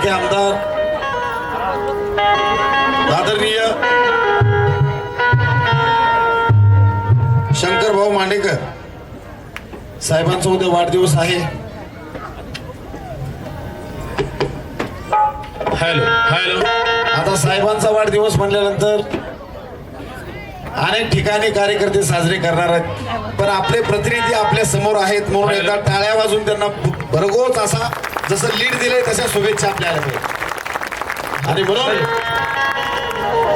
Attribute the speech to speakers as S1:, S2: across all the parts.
S1: लाडके आमदार आदरणीय शंकर भाऊ मांडेकर साहेबांचा उद्या वाढदिवस आहे.
S2: Hello hello.
S1: आता साहेबांचा वाढदिवस म्हणल्यानंतर अनेक ठिकाणी कार्यकर्ते साजरे करणार आहेत. पण आपले प्रतिनिधी आपल्यासमोर आहेत म्हणून एकदा टाळ्या वाजून त्यांना भरघोस असा जसं लीड दिले तशा शुभेच्छा आपल्याला मिळेल. आणि म्हणून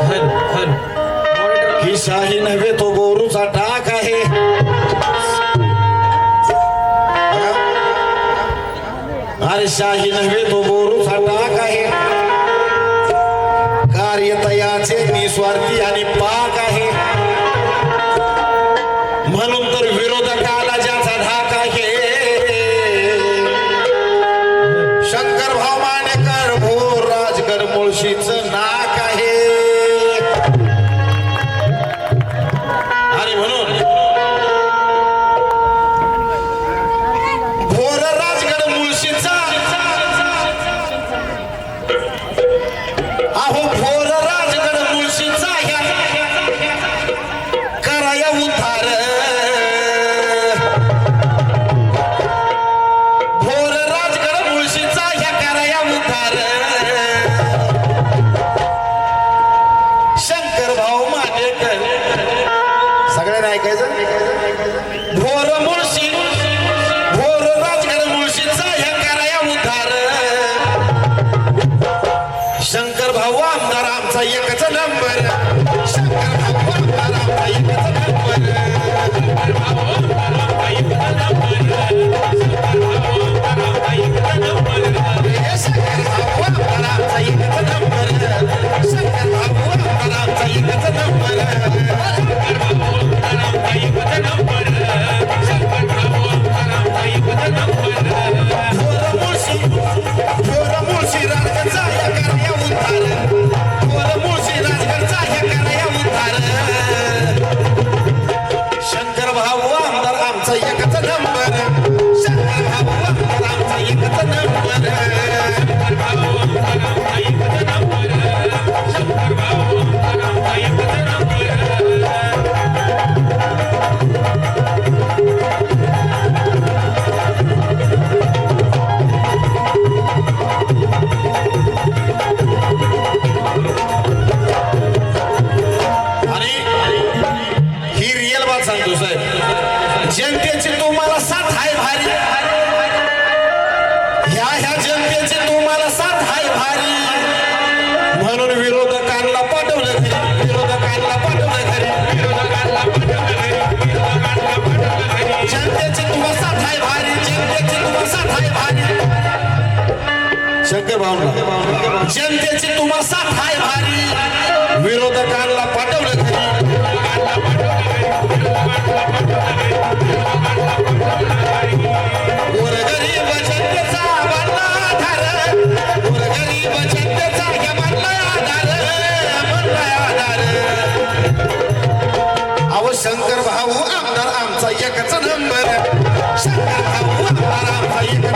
S2: हॅलो हॅलो
S1: ही शाही नव्हे तो बोरूचा टाक आहे. अरे शाही नव्हे तो बोरूचा टाक आहे. कार्यतयाचे निस्वार्थी आणि पाक आहे. म्हणून तर विरोधकाला ज्याचा धाक आहे शंकर जनतेची तुम्हाला साथ हाय भारी. विरोधकांना पाठवलं घरी गोरगरीब जनतेचा बनला आधार. गोरगरीब जनतेचा बनला आधार. बनला आधार. अहो शंकर भाऊ आमदार आमचा एकच नंबर शंकर भाऊ आमदार आमचा एक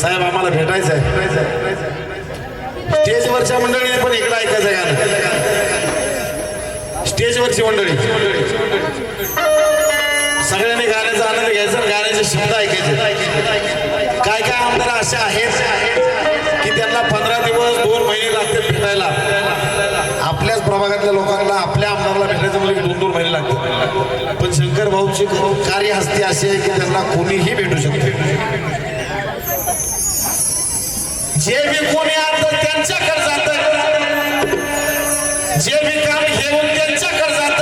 S1: साहेब आम्हाला भेटायचं आहे स्टेजवरच्या मंडळीने पण इकडे ऐकायचं गाणं. स्टेजवरची मंडळी. सगळ्यांनी गाण्याचा आनंद घ्यायचा गाण्याचे शब्द ऐकायचे. काय काय आमदार असे आहेत की त्यांना पंधरा दिवस दोन महिने लागतात भेटायला. आपल्याच प्रभागातल्या लोकांना आपल्या आमदारला भेटायचं म्हणजे दोन दोन महिने लागतात. पण शंकर भाऊची कार्य हस्ती अशी आहे की त्यांना कोणीही भेटू शकते जे बी कोणी आणतात त्यांच्याकडे जात. जे बी काम घेऊन त्यांच्याकडे जात.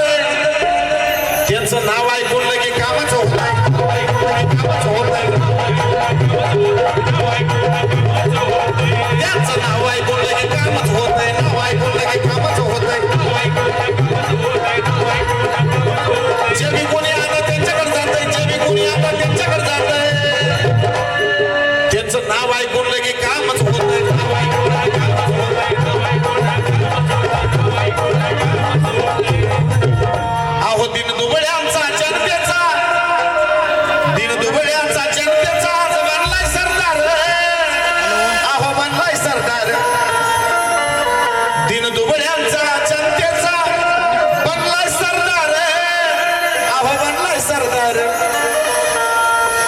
S1: त्यांचं नाव आहे सरदार.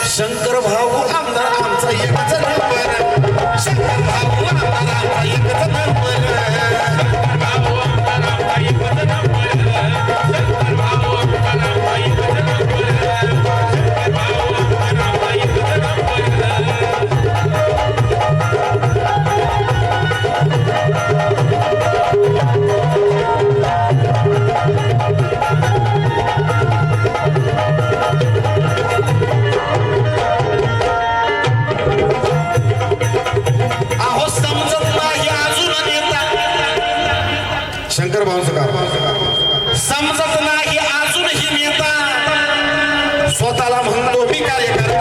S1: शंकर भाव